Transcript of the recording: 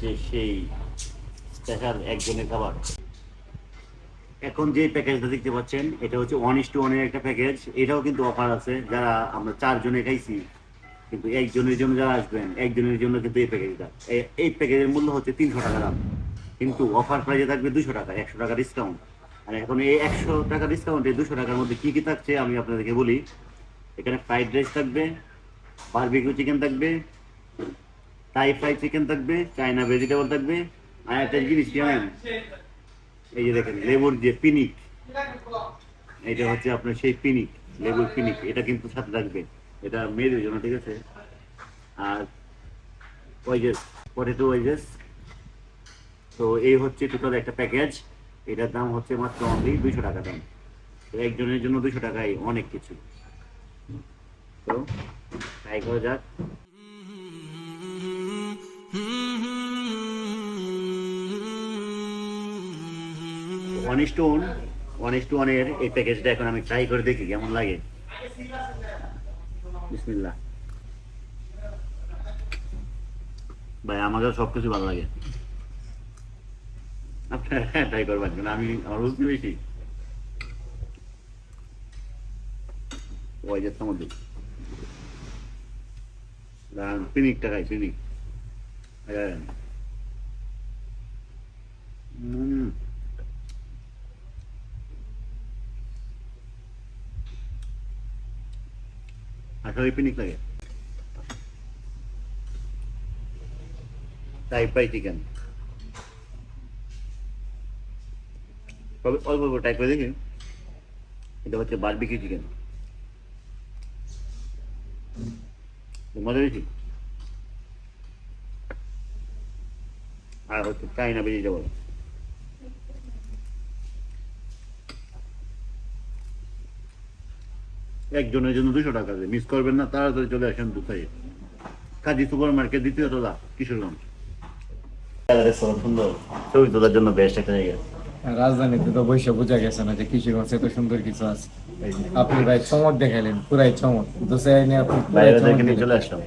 হচ্ছে সেই স্পেশাল একজনের খাবার। এখন যে প্যাকেজটা দেখতে পাচ্ছেন, এটা হচ্ছে ওয়ান ইস টু ওয়ানের একটা প্যাকেজ এটাও কিন্তু অফার আছে, যারা আমরা চারজনে খাইছি, কিন্তু একজনের জন্য যারা আসবেন, একজনের জন্য কিন্তু এই প্যাকেজটা এই প্যাকেজের মূল্য হচ্ছে তিনশো টাকা দাম। কিন্তু অফার প্রাইসে থাকবে দুশো টাকা, একশো টাকা ডিসকাউন্ট আর এখন এই একশো টাকা ডিসকাউন্টে দুশো টাকার মধ্যে কি কি থাকছে, আমি আপনাদেরকে বলি। এখানে ফ্রাইড রাইস থাকবে বারবিকিউ চিকেন থাকবে থাই ফ্রাই চিকেন থাকবে চাইনা ভেজিটেবল থাকবে, আর একটা জিনিস জানেন? এই যে দেখেন, লেবুর যে পিনিক, এটা হচ্ছে আপনার সেই পিনিক, লেবুর পিনিক, এটা কিন্তু সাথে থাকবে। এটা মেয়েদের জন্য, ঠিক আছে? আর ওয়েজেস পটেটো ওয়েজেস তো এই হচ্ছে টোটাল একটা প্যাকেজ এটার দাম হচ্ছে মাত্র অনলি দুইশো টাকা দাম। একজনের জন্য দুশো টাকাই অনেক কিছু। তো ট্রাই করা যাক। One is two one one is two ওয়ানের এই প্যাকেজটা এখন আমি ট্রাই করে দেখি, কেমন লাগে? বিসমিল্লাহ। ভাই আমাকে সব কিছু ভালো লাগে। আপনারা ট্রাই করবেন, কেন? আমি আমার বুঝতে ওই যে মধ্যে পিনিকটা খাই, পিনিক। আসলে পিনিক লাগে টাই পাই চিকেন তবে অল্প অল্প টাই করে দেখি এটা হচ্ছে বারবিকিউ চিকেন মজা বেশি আর হচ্ছে চাইনা ভেজিটেবল একজনের জন্য দুশো টাকা দেয়। মিস করবেন না তাড়াতাড়ি চলে আসেন দুটাই কাজী সুপার মার্কেট দ্বিতীয় তলা কিশোরগঞ্জ। সুন্দর। ছবি তোলার জন্য বেস্ট একটা জায়গা। রাজধানীতে তো বৈশা বোঝা গেছে না যে কিশোরগঞ্জ এত সুন্দর কিছু আছে। আপনি ভাই চমক দেখালেন পুরাই চমক। দোষে আপনি। চলে আসলাম।